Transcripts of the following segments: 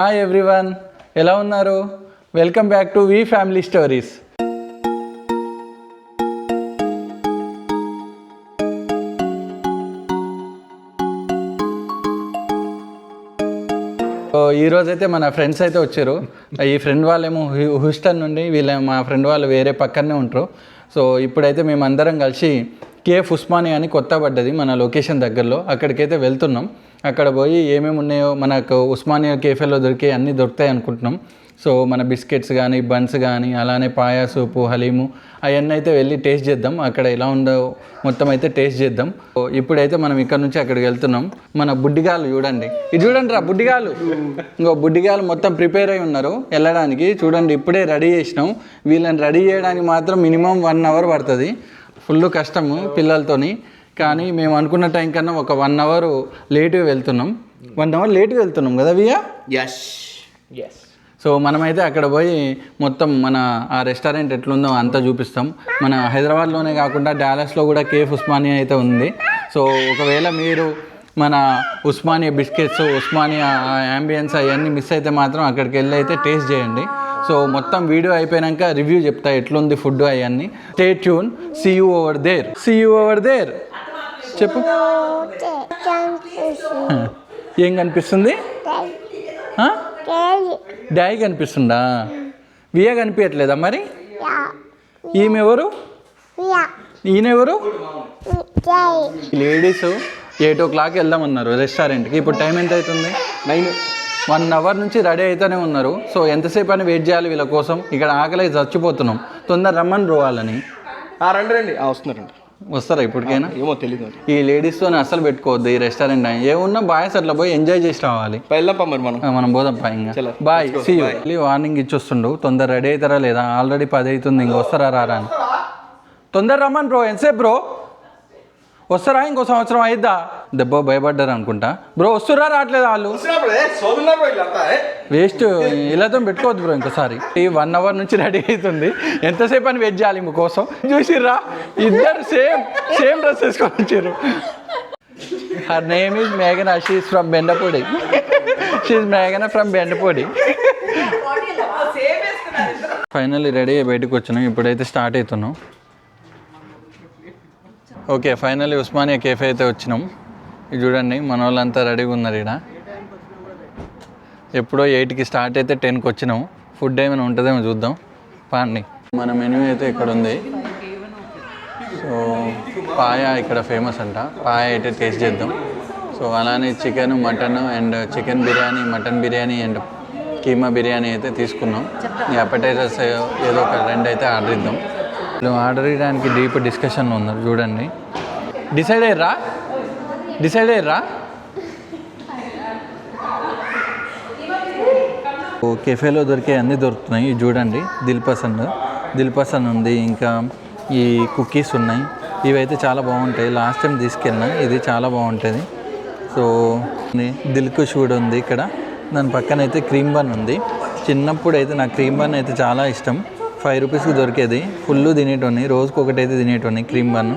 Hi everyone ఎలా ఉన్నారు? Welcome back to V family stories so ఈ రోజైతే మన ఫ్రెండ్స్ అయితే వచ్చారు. ఈ ఫ్రెండ్ వాళ్ళేమో హూ- హూస్టన్ నుండి వీళ్ళ మా ఫ్రెండ్ వాళ్ళు వేరే పక్కనే ఉంటారు. సో ఇప్పుడైతే మేము అందరం కలిసి కేఫ్ ఉస్మానియా అని కొత్త పడ్డది మన లొకేషన్ దగ్గరలో. అక్కడికైతే వెళ్తున్నాం. అక్కడ పోయి ఏమేమి ఉన్నాయో మనకు ఉస్మానియా కేఫేలో దొరికే అన్నీ దొరుకుతాయి అనుకుంటున్నాం. సో మన బిస్కెట్స్ కానీ బన్స్ కానీ అలానే పాయా సూపు హలీము అవన్నీ అయితే వెళ్ళి టేస్ట్ చేద్దాం. అక్కడ ఎలా ఉందో మొత్తం అయితే టేస్ట్ చేద్దాం. ఇప్పుడైతే మనం ఇక్కడ నుంచి అక్కడికి వెళ్తున్నాం. మన బుడ్డిగాలు చూడండి. ఇది చూడండి రా బుడ్డిగాలు ఇంకో బుడ్డిగాలు మొత్తం ప్రిపేర్ అయి ఉన్నారు వెళ్ళడానికి. చూడండి ఇప్పుడే రెడీ చేసినాం. వీళ్ళని రెడీ చేయడానికి మాత్రం మినిమం వన్ అవర్ పడుతుంది. ఫుల్ కష్టము పిల్లలతోని. కానీ మేము అనుకున్న టైం కన్నా ఒక వన్ అవర్ లేట్గా వెళ్తున్నాం. వన్ అవర్ లేట్గా వెళ్తున్నాం కదా వియా? ఎస్ ఎస్ సో మనమైతే అక్కడ పోయి మొత్తం మన ఆ రెస్టారెంట్ ఎట్లుందో అంతా చూపిస్తాం. మన హైదరాబాద్లోనే కాకుండా డాలస్లో కూడా కేఫ్ ఉస్మానియా అయితే ఉంది. సో ఒకవేళ మీరు మన ఉస్మానియా బిస్కెట్స్ ఉస్మానియా యాంబియన్స్ అవన్నీ మిస్ అయితే మాత్రం అక్కడికి వెళ్ళి అయితే టేస్ట్ చేయండి. సో మొత్తం వీడియో అయిపోయాక రివ్యూ చెప్తా ఎట్లుంది ఫుడ్ అవన్నీ. Stay tune see you over there see you over there చెప్పు. ఏం కనిపిస్తుంది? డాయ్ కనిపిస్తుందా? వియా కనిపించట్లేదా మరి? ఈమె ఎవరు ఈయన ఎవరు లేడీస్. ఎయిట్ ఓ క్లాక్ వెళ్దామన్నారు రెస్టారెంట్కి. ఇప్పుడు టైం ఎంత అవుతుంది నైన్. వన్ అవర్ నుంచి రెడీ అయితేనే ఉన్నారు. సో ఎంతసేపు అని వెయిట్ చేయాలి వీళ్ళ కోసం. ఇక్కడ ఆకలి చచ్చిపోతున్నాం. తొందర రమ్మని రోవాలని. రండి రండి. ఆ, వస్తున్నారండి వస్తారా ఇప్పటికైనా? ఏమో తెలియదు ఈ లేడీస్తో అస్సలు పెట్టుకోవద్దు ఈ రెస్టారెంట్ ఏమున్నా బాయ్స్ అట్లా పోయి ఎంజాయ్ చేసి రావాలి. మరి మనం. మనం పోదాం పా ఇంకా. బాయ్ సీ వార్నింగ్ ఇచ్చొస్తుండు. తొందర రెడీ అవుతారా లేదా? ఆల్రెడీ పది అవుతుంది ఇంక వస్తారా రారా అని. తొందర రమ్మని బ్రో ఎంతసేపు బ్రో వస్తారా? ఇంకో సంవత్సరం అయిద్దా? దెబ్బ భయపడ్డారు అనుకుంటా. బ్రో వస్తురా రావట్లేదా వాళ్ళు? వేస్ట్. ఇలాతో పెట్టుకోవద్దు బ్రో ఇంకోసారి. ఈ వన్ అవర్ నుంచి రెడీ అవుతుంది. ఎంతసేపు అని వెయిట్ చేయాలి మీకోసం చూసిర్రా? ఇద్దరు సేమ్ సేమ్ డ్రెస్ వేసుకొని వచ్చారు. హర్ నేమ్ ఈజ్ మేఘన షీఈ్ ఫ్రమ్ బెండపూడి షీఈ్ మేఘన ఫ్రమ్ బెండపూడి ఫైనల్లీ రెడీ అయ్యి బయటకు వచ్చినాం. ఇప్పుడైతే స్టార్ట్ అవుతున్నాం. ఓకే ఫైనల్లీ ఉస్మానియా కేఫే అయితే వచ్చినాం. ఇది చూడండి మన వాళ్ళంతా రెడీగా ఉన్నారు ఇక్కడ ఎప్పుడో ఎయిట్కి స్టార్ట్ అయితే టెన్కి వచ్చినాం. ఫుడ్ ఏమైనా ఉంటుందేమో చూద్దాం. పాండి. మన మెనూ అయితే ఇక్కడ ఉంది. సో పాయ ఇక్కడ ఫేమస్ అంట. పాయ అయితే టేస్ట్ చేద్దాం. సో అలానే chicken mutton and chicken biryani mutton biryani and keema biryani అయితే తీసుకున్నాం. ఈ అపటైజర్స్ ఏదో ఒక రెండు అయితే ఆర్డర్ ఇద్దాం. వీళ్ళు ఆర్డర్ ఇవ్వడానికి డీప్ డిస్కషన్ ఉన్నారు చూడండి. డిసైడ్ అయ్యరా? డిసైడ్ అయ్యరా? ఓ కెఫేలో దొరికే అన్నీ దొరుకుతున్నాయి చూడండి. దిల్ పసంద్ దిల్ పసంద్ ఉంది ఇంకా ఈ కుకీస్ ఉన్నాయి. ఇవైతే చాలా బాగుంటాయి. లాస్ట్ టైం తీసుకెళ్ళినా ఇది చాలా బాగుంటుంది. సో దిల్ కుష్ కూడా ఉంది ఇక్కడ. దాని పక్కన అయితే క్రీమ్ బన్ ఉంది. చిన్నప్పుడు అయితే నాకు క్రీమ్ బన్ అయితే చాలా ఇష్టం. ఫైవ్ రూపీస్కి దొరికేది. ఫుల్ తినేటోని రోజుకి ఒకటి అయితే తినేటోని క్రీమ్ బన్.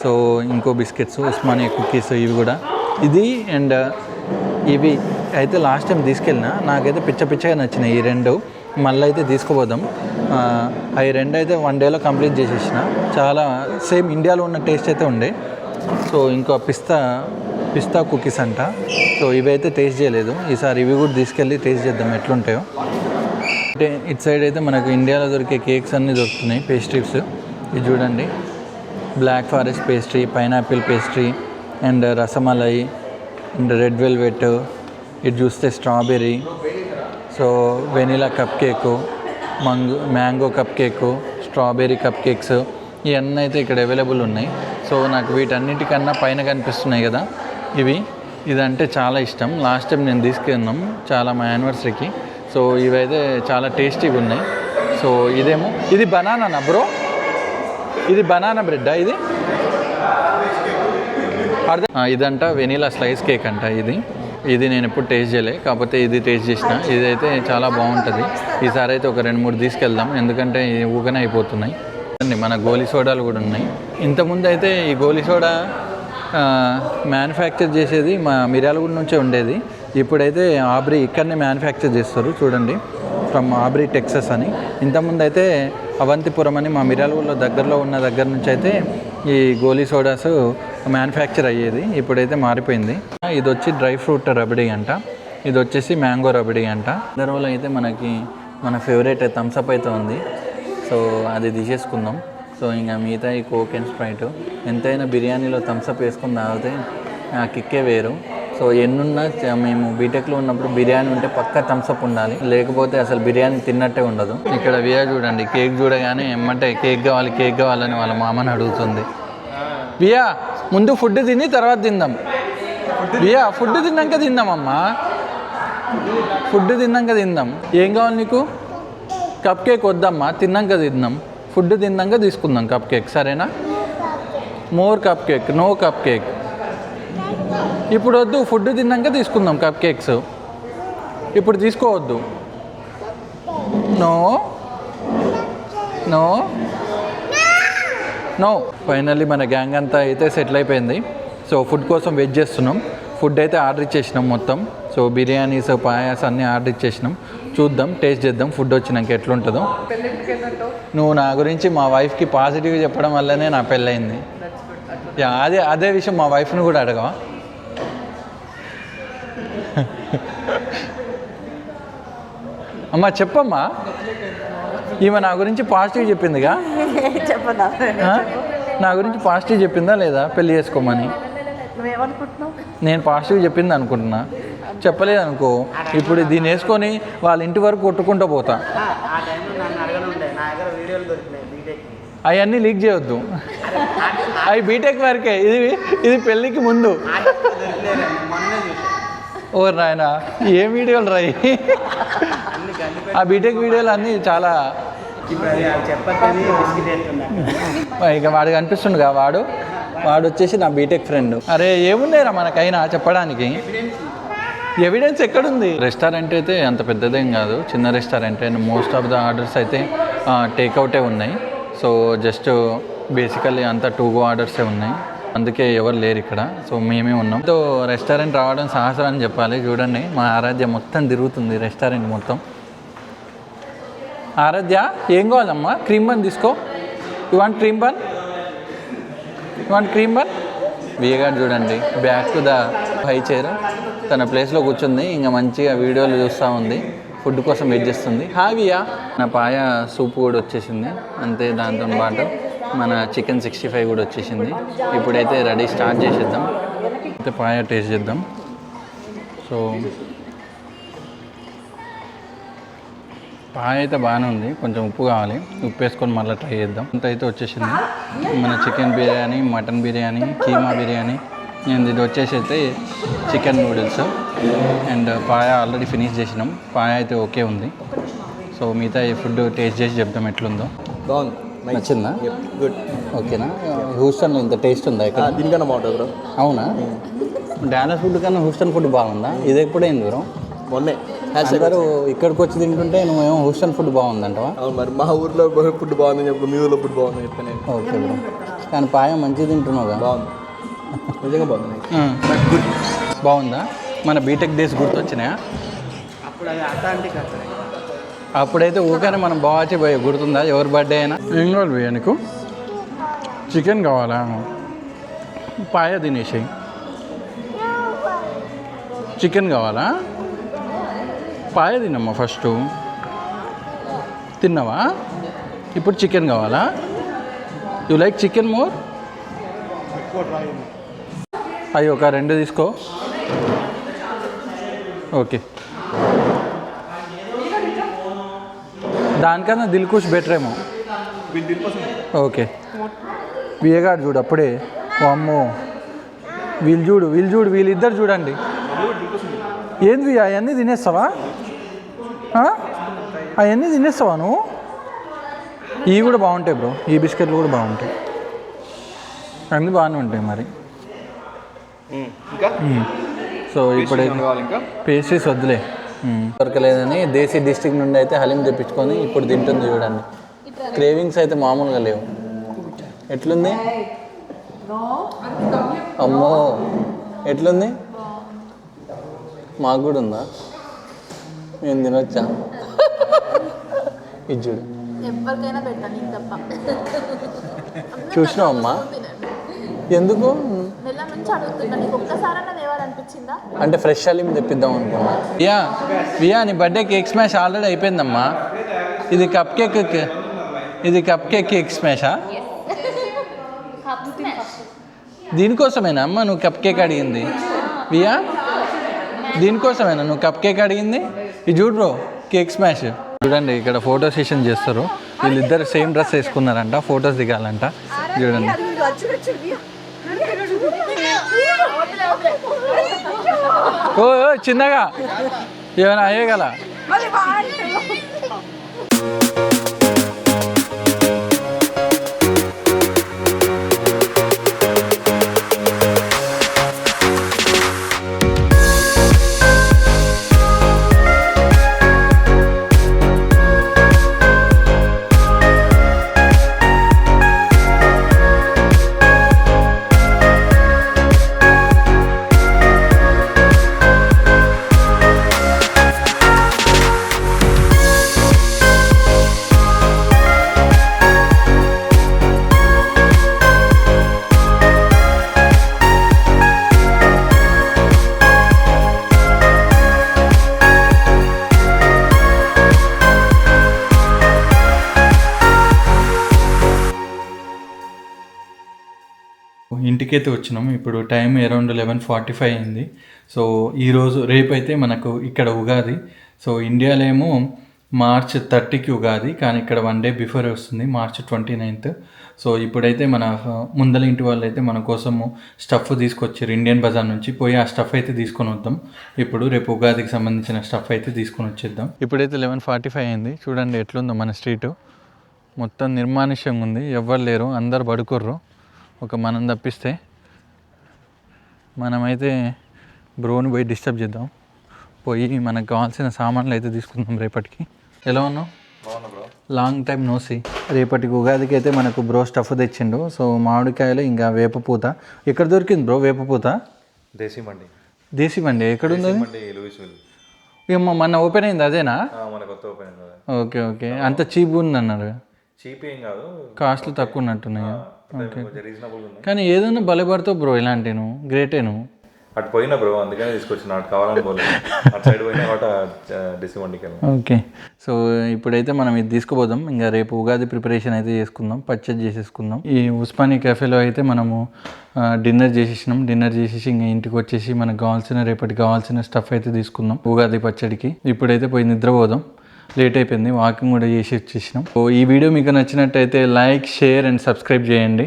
సో ఇంకో బిస్కెట్స్ ఉస్మానియా కుకీస్ ఇవి కూడా. ఇది అండ్ ఇవి అయితే లాస్ట్ టైం తీసుకెళ్ళిన నాకైతే పిచ్చ పిచ్చగా నచ్చినాయి ఈ రెండు. మళ్ళీ అయితే తీసుకుపోదాం అవి రెండు అయితే వన్ డేలో కంప్లీట్ చేసేసిన. చాలా సేమ్ ఇండియాలో ఉన్న టేస్ట్ అయితే ఉండే. సో ఇంకో పిస్తా పిస్తా కుకీస్ అంట. సో ఇవి అయితే టేస్ట్ చేయలేదు. ఈసారి ఇవి కూడా తీసుకెళ్ళి టేస్ట్ చేద్దాం ఎట్లుంటాయో. అంటే ఇటు సైడ్ అయితే మనకు ఇండియాలో దొరికే కేక్స్ అన్నీ దొరుకుతున్నాయి పేస్ట్రీస్ ఇది చూడండి. Black forest pastry pineapple pastry and rasmalai and red velvet ఇది చూస్తే strawberry so vanilla cupcake mango mango cupcake strawberry cupcakes ఇవన్నీ అయితే ఇక్కడ అవైలబుల్ ఉన్నాయి. సో నాకు వీటన్నిటికన్నా పైన కనిపిస్తున్నాయి కదా. ఇవి. ఇదంటే చాలా ఇష్టం. లాస్ట్ టైం నేను తీసుకెళ్ళినాం. చాలా మా యానివర్సరీకి సో ఇవైతే చాలా టేస్టీగా ఉన్నాయి. సో ఇదేమో ఇది బనానా బ్రో? ఇది బనానా బ్రెడ్డా ఇది? అర్థం ఇదంట వెనీలా స్లైస్ కేక్ అంట ఇది. ఇది నేను ఎప్పుడు టేస్ట్ చేయలే కాకపోతే ఇది టేస్ట్ చేసిన. ఇదైతే చాలా బాగుంటుంది. ఈసారి అయితే ఒక రెండు మూడు తీసుకెళ్దాం ఎందుకంటే ఇది ఊగనే అయిపోతున్నాయి. అండి మన గోలీ సోడాలు కూడా ఉన్నాయి. ఇంతకుముందు అయితే ఈ గోలీ సోడా మ్యానుఫ్యాక్చర్ చేసేది మా మిర్యాలగూడ నుంచే ఉండేది. ఇప్పుడైతే ఆబ్రీ ఇక్కడనే మ్యానుఫ్యాక్చర్ చేస్తారు చూడండి. ఫ్రమ్ ఆబ్రీ టెక్సస్ అని. ఇంతకుముందు అయితే అవంతిపురం అని మా మిర్యాలగూడలో దగ్గరలో ఉన్న దగ్గర నుంచి అయితే ఈ గోలీ సోడాస్ మ్యానుఫ్యాక్చర్ అయ్యేది. ఇప్పుడైతే మారిపోయింది. ఇది వచ్చి డ్రై ఫ్రూట్ రబడీ అంట. ఇది వచ్చేసి మ్యాంగో రబడీ అంట. తర్వాత అయితే మనకి మన ఫేవరెట్ థమ్స్అప్ అయితే ఉంది. సో అది తీసేసుకుందాం. సో ఇంకా మిగతా ఈ కోక్ అండ్ స్ప్రైట్ ఎంతైనా బిర్యానీలో థమ్స్అప్ వేసుకుని తాగితే ఆ కిక్కే వేరు. సో ఎన్నున్నా మేము బీటెక్లో ఉన్నప్పుడు బిర్యానీ ఉంటే పక్కా థమ్స్అప్ ఉండాలి. లేకపోతే అసలు బిర్యానీ తిన్నట్టే ఉండదు. ఇక్కడ వియా చూడండి కేక్ చూడగానే ఎమ్మంటే కేక్ కావాలి కేక్ కావాలని వాళ్ళ మామని అడుగుతుంది. వియా ముందు ఫుడ్ తిని తర్వాత తిందాం. వియా ఫుడ్ తిన్నాక తిందామమ్మా. ఫుడ్ తిన్నాక తిందాం. ఏం కావాలి నీకు? కప్ కేక్ వద్దమ్మా తిన్నాక తిందాం. ఫుడ్ తిన్నాక తీసుకుందాం కప్ కేక్ సరేనా? More cupcake no cupcake ఇప్పుడు వద్దు ఫుడ్ తిన్నాక తీసుకుందాం కప్ కేక్స్. ఇప్పుడు తీసుకోవద్దు. నో. నో. నో. ఫైనల్లీ మన గ్యాంగ్ అంతా అయితే సెటిల్ అయిపోయింది. సో ఫుడ్ కోసం వెయిట్ చేస్తున్నాం. ఫుడ్ అయితే ఆర్డర్ ఇచ్చేసినాం మొత్తం. సో బిర్యానీస్ పాయాస్ అన్నీ ఆర్డర్ ఇచ్చేసినాం. చూద్దాం టేస్ట్ చేద్దాం. ఫుడ్ వచ్చినాక ఎట్లుంటుందో. నువ్వు నా గురించి మా వైఫ్కి పాజిటివ్ చెప్పడం వల్లనే నా పెళ్ళయింది. యా, అదే అదే విషయం మా వైఫ్ని కూడా అడగవా? అమ్మా చెప్పమ్మా. ఈమె నా గురించి పాజిటివ్ చెప్పిందిగా? చెప్పదా? నా గురించి పాజిటివ్ చెప్పిందా లేదా? పెళ్ళి చేసుకోమని. నేను పాజిటివ్ చెప్పింది అనుకుంటున్నా. చెప్పలేదు అనుకో ఇప్పుడు దీన్ని వేసుకొని వాళ్ళ ఇంటి వరకు కొట్టుకుంటూ పోతా. ఆ టైంలో నన్ను అడగనుండే నా దగ్గర వీడియోలు దొరికినాయి బీటెక్ అవన్నీ లీక్ చేయొద్దు. అవి బీటెక్ వరకే. ఇది ఇది పెళ్ళికి ముందు. ఓ నాయన ఏ వీడియోలు రాయి? ఆ బీటెక్ వీడియోలు అన్నీ చాలా ఇక వాడు అనిపిస్తుండగా వాడు? వాడు వచ్చేసి నా బీటెక్ ఫ్రెండ్. అరే ఏమున్నాయిరా మనకైనా చెప్పడానికి? ఎవిడెన్స్ ఎక్కడుంది? రెస్టారెంట్ అయితే అంత పెద్దదేం కాదు. చిన్న restaurant and most of the orders అయితే టేక్అవుటే ఉన్నాయి. సో జస్ట్ బేసికల్లీ అంతా టూ గో ఆర్డర్సే ఉన్నాయి. అందుకే ఎవరు లేరు ఇక్కడ. సో మేమే ఉన్నాం. సో రెస్టారెంట్ రావడం సాహసం అని చెప్పాలి. చూడండి మా ఆరాధ్య మొత్తం తిరుగుతుంది రెస్టారెంట్ మొత్తం. ఆరాధ్య ఏం కావాలమ్మా? క్రీమ్ బన్ తీసుకో. You want cream bun? You want cream bun? వియగాడు చూడండి back to the high chair. తన ప్లేస్లో కూర్చుంది. ఇంకా మంచిగా వీడియోలు చూస్తూ ఉంది. ఫుడ్ కోసం వెయిట్ చేస్తుంది. హావియా నా పాయ సూప్ కూడా వచ్చేసింది. అంతే దాంతో పాటు మన చికెన్ సిక్స్టీ ఫైవ్ కూడా వచ్చేసింది. ఇప్పుడైతే రెడీ స్టార్ట్ చేసేద్దాం. అయితే పాయ టేస్ట్ చేద్దాం. సో పాయ అయితే బాగానే ఉంది. కొంచెం ఉప్పు కావాలి. ఉప్పు వేసుకొని మళ్ళీ ట్రై చేద్దాం. అంత అయితే వచ్చేసింది. మన chicken biryani mutton biryani keema biryani. And ఇది వచ్చేసి అయితే chicken noodles. And paya already finish చేసినాం. పాయ అయితే ఓకే ఉంది. సో మిగతా ఈ ఫుడ్ టేస్ట్ చేసి చెప్దాం ఎట్లుందో. బాగుంది. నచ్చిందా? గుడ్ ఓకేనా? హూస్టన్లో ఇంత టేస్ట్ ఉందా ఇక్కడ? దీనికన్నా బాగుంటుంది బ్రో. అవునా? డాలస్ ఫుడ్ కన్నా హూస్టన్ ఫుడ్ బాగుందా? ఇది ఎప్పుడైంది బ్రో? మొన్నే. అందరూ ఇక్కడికి వచ్చి తింటుంటే నువ్వేమో హూస్టన్ ఫుడ్ బాగుందంటవా? అవును మరి మా ఊర్లో ఫుడ్ బాగుందని చెప్పు మీ ఊర్లో ఫుడ్ బాగుందని చెప్పాను నేను. Okay bro. కానీ పాయ మంచిగా తింటున్నావుగా బాగుంది. నిజంగా బాగుంది. గుడ్ బాగుందా? మన బీటెక్ డేస్ గుర్తొచ్చినాయా? అప్పుడు అది అసలు అప్పుడైతే ఊకనే మనం బాగా పోయి గుర్తుందా? ఎవరి బర్త్డే అయినా? ఏం కావాలి భయ్యా నీకు చికెన్ కావాలా? పాయ తినేసి చికెన్ కావాలా? పాయ తినమ్మా ఫస్ట్. తిన్నావా? ఇప్పుడు చికెన్ కావాలా? You like chicken more? అయ్యి ఒక రెండు తీసుకో. ఓకే. దానికన్నా దిల్కుష్ బెటర్ ఏమో. ఓకే వియగాడు చూడు అప్పుడే. అమ్మో వీళ్ళు చూడు వీళ్ళు చూడు వీళ్ళిద్దరు చూడండి. ఏంది అవన్నీ తినేస్తావా? అవన్నీ తినేస్తావా నువ్వు? ఇవి కూడా బాగుంటాయి బ్రో. ఈ బిస్కెట్లు కూడా బాగుంటాయి. అన్నీ బాగానే ఉంటాయి మరి. సో ఇప్పుడు పేస్ట్రీస్ వద్దులే. దొరకలేదని దేశీ డిస్టిక్ నుండి అయితే హలీం తెప్పించుకొని ఇప్పుడు తింటుంది చూడండి. క్రేవింగ్స్ అయితే మామూలుగా లేవు. ఎట్లుంది? అమ్మో. ఎట్లుంది? మాకు కూడా ఉందా? నేను తినొచ్చా? ఇది చూడు. ఎవరికైనా పెడతాను నీకు తప్ప. చూసినావు అమ్మా ఎందుకు? నెల నుంచి అడుగుతున్నా. నీకు ఒక్కసారన్నా తేవాలనిపించిందా? అంటే ఫ్రెష్ అలీం తెప్పిద్దాం అనుకున్నా. వియా వియా నీ బర్త్డే కేక్ స్మాష్ ఆల్రెడీ అయిపోయిందమ్మా. ఇది కప్ కేక్ ఇది కప్ కేక్ కేక్ స్మాషా దీనికోసమేనా? అమ్మ నువ్వు కప్ కేక్ అడిగింది. వియా? దీనికోసమేనా? నువ్వు కప్ కేక్ అడిగింది? ఇది చూడు బ్రో కేక్ స్మాష్ చూడండి ఇక్కడ ఫోటో సెషన్ చేస్తారు. వీళ్ళిద్దరు సేమ్ డ్రెస్ వేసుకున్నారంట ఫొటోస్ దిగాలంట. చూడండి. ఓ చిన్నగా. ఏమైనా అయ్యగల ఇంటికైతే వచ్చినాం. ఇప్పుడు time around eleven forty five అయింది. సో ఈరోజు రేపైతే మనకు ఇక్కడ ఉగాది. సో ఇండియాలో ఏమో మార్చ్ థర్టీకి ఉగాది కానీ ఇక్కడ వన్ డే బిఫోర్ వస్తుంది మార్చ్ ట్వంటీ నైన్త్ సో ఇప్పుడైతే మన ముందల ఇంటి వాళ్ళు అయితే మన కోసము స్టఫ్ తీసుకొచ్చారు. ఇండియన్ బజార్ నుంచి పోయి ఆ స్టఫ్ అయితే తీసుకొని వద్దాం. ఇప్పుడు రేపు ఉగాదికి సంబంధించిన స్టఫ్ అయితే తీసుకొని వచ్చేద్దాం. ఇప్పుడైతే లెవెన్ ఫార్టీ ఫైవ్ అయింది. చూడండి ఎట్లుందో మన స్ట్రీటు. మొత్తం నిర్మానుష్యంగా ఉంది. ఎవ్వరు లేరు. అందరు పడుకుర్రు. ఒక మనం తప్పిస్తే మనమైతే బ్రోని పోయి డిస్టర్బ్ చేద్దాం. పోయి మనకు కావాల్సిన సామాన్లు అయితే తీసుకుందాం రేపటికి. ఎలా ఉన్నావు? లాంగ్ టైం నోసి రేపటికి ఉగాదికి అయితే మనకు బ్రో స్టఫ్ తెచ్చిండు. సో మామిడికాయలు ఇంకా వేపపూత ఎక్కడ దొరికింది బ్రో వేపపూత దేశీ మండి దేశీ మండి ఓపెన్ అయింది అదేనా? ఆ, మన ఓపెన్ అయింది కదా ఓకే ఓకే. అంత చీప్ ఉంది అన్నారు చీప్ ఏం కాదు. కాస్ట్లు తక్కువ ఉన్నట్టున్నాయి? కానీ ఏదైనా భలే బ్రో ఇలాంటి నువ్వు గ్రేటే నువ్వు అటు పోయినా బ్రో అందుకనే తీసుకొచ్చిన అటు కావాలని పోలేదు. అటు సైడ్ పోయినా కాబట్టి ఓకే సో ఇప్పుడైతే మనం ఇది తీసుకుపోదాం. ఇంకా రేపు ఉగాది ప్రిపరేషన్ అయితే చేసుకుందాం. పచ్చడి చేసేసుకుందాం. ఈ ఉస్మానీ కెఫేలో అయితే మనము డిన్నర్ చేసేసినాం. డిన్నర్ చేసేసి ఇంకా ఇంటికి వచ్చేసి మనకు కావాల్సిన రేపటికి కావాల్సిన స్టఫ్ అయితే తీసుకుందాం. ఉగాది పచ్చడికి. ఇప్పుడైతే పోయి నిద్రపోదాం. లేట్ అయిపోయింది వాకింగ్ కూడా చేసి వచ్చేసినాం. సో ఈ వీడియో మీకు నచ్చినట్టయితే లైక్ షేర్ అండ్ సబ్స్క్రైబ్ చేయండి.